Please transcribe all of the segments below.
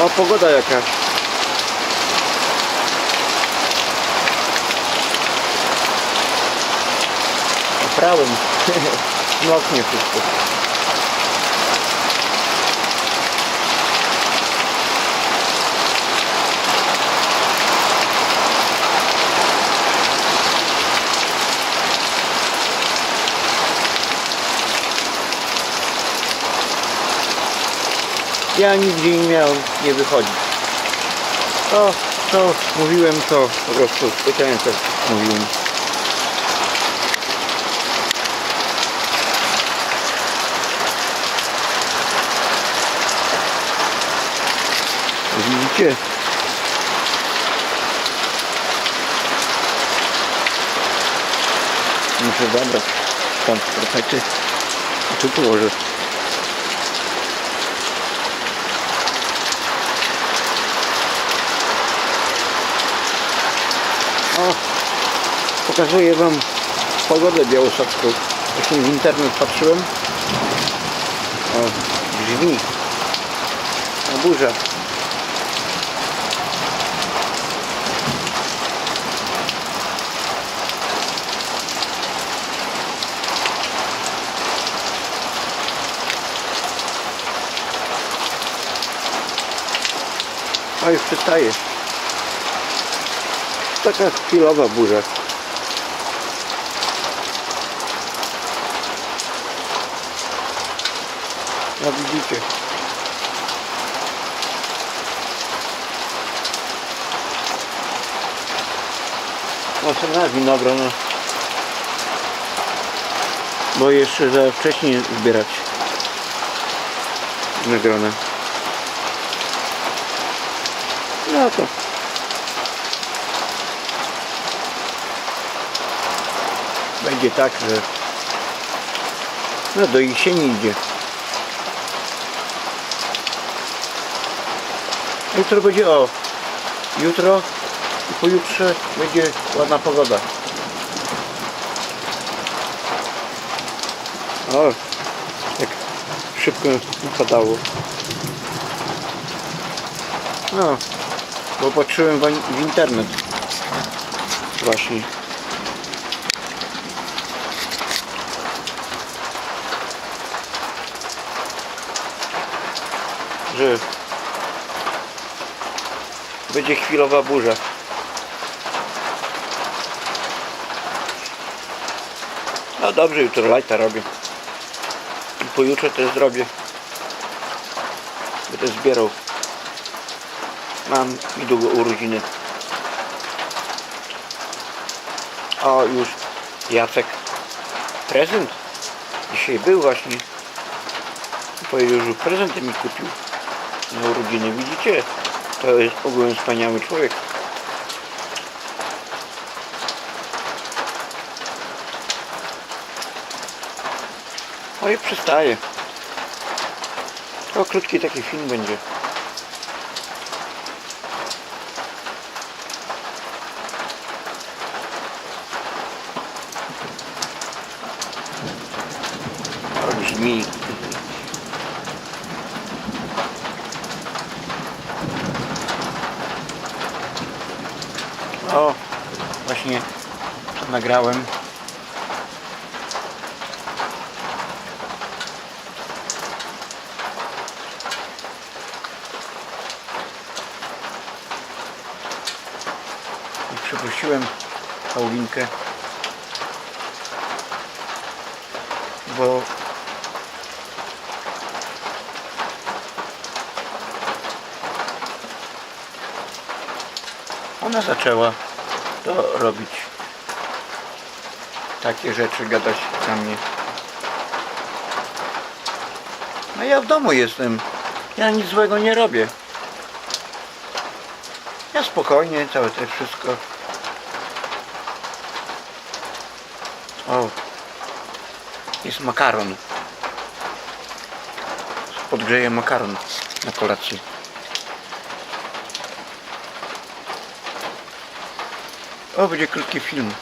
O, pogoda jaka. Prałem. Moknie wszystko. Ja nigdzie nie miałem nie wychodzić. To, co mówiłem, to po prostu specjalnie to mówiłem. Widzicie? Muszę zabrać stąd trochę czy, czy położę. O, pokazuję Wam pogodę białostocką. Właśnie w internet patrzyłem. O, drzwi. A burza. A już przestaje. Taka chwilowa burza. No widzicie. Następna winogrona. Bo jeszcze za wcześnie zbierać winogrona. No to będzie tak, że no do jesieni idzie. Jutro będzie o jutro i pojutrze będzie ładna pogoda. O, jak szybko padało. No, bo patrzyłem w, w internet właśnie. Że będzie chwilowa burza. No dobrze, jutro lajta robię. I pojutrze też zrobię. Będę zbierał. Mam niedługo urodziny. O, już Jacek prezent. Dzisiaj był właśnie. Powiedział, że prezenty mi kupił na urodziny. Widzicie? To jest ogólnie wspaniały człowiek. O i przestaje. To krótki taki film będzie. Brzmi. O, właśnie to nagrałem. I przeprosiłem Paulinkę, bo ona zaczęła to robić. Takie rzeczy gadać na mnie. No ja w domu jestem. Ja nic złego nie robię. Ja spokojnie, całe to wszystko. O, jest makaron. Podgrzeję makaron na kolację. O, będzie krótki film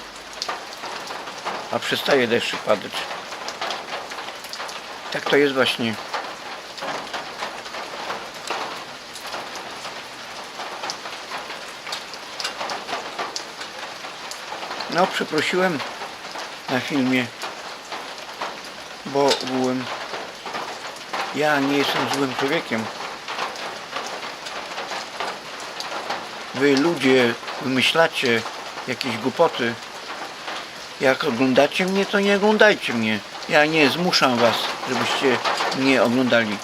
a przestaje deszcz padać. Tak to jest właśnie. No, przeprosiłem na filmie, bo byłem... Ja nie jestem złym człowiekiem. Wy ludzie wymyślacie jakieś głupoty, jak oglądacie mnie, to nie oglądajcie mnie. Ja nie zmuszam was, żebyście mnie oglądali.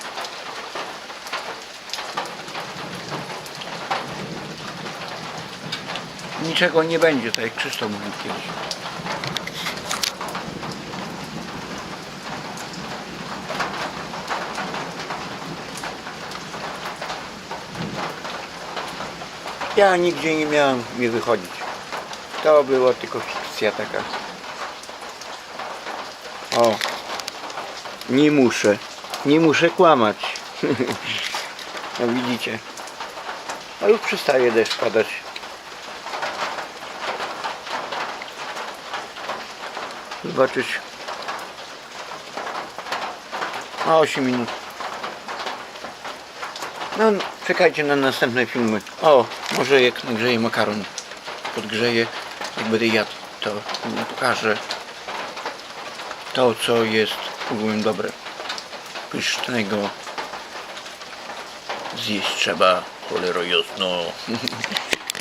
Niczego nie będzie, tak jak Krzysztof mówił kiedyś. Ja nigdzie nie miałem mi wychodzić. To była tylko fikcja taka. O. Nie muszę. Nie muszę kłamać. no widzicie. A już przestaje deszcz padać. Zobaczyć. Na 8 minut. No, czekajcie na następne filmy. O, może jak nagrzeję makaron, podgrzeję, jak będę jadł, to pokażę to, co jest ogółem dobre. Pysznego zjeść trzeba, cholero jasno.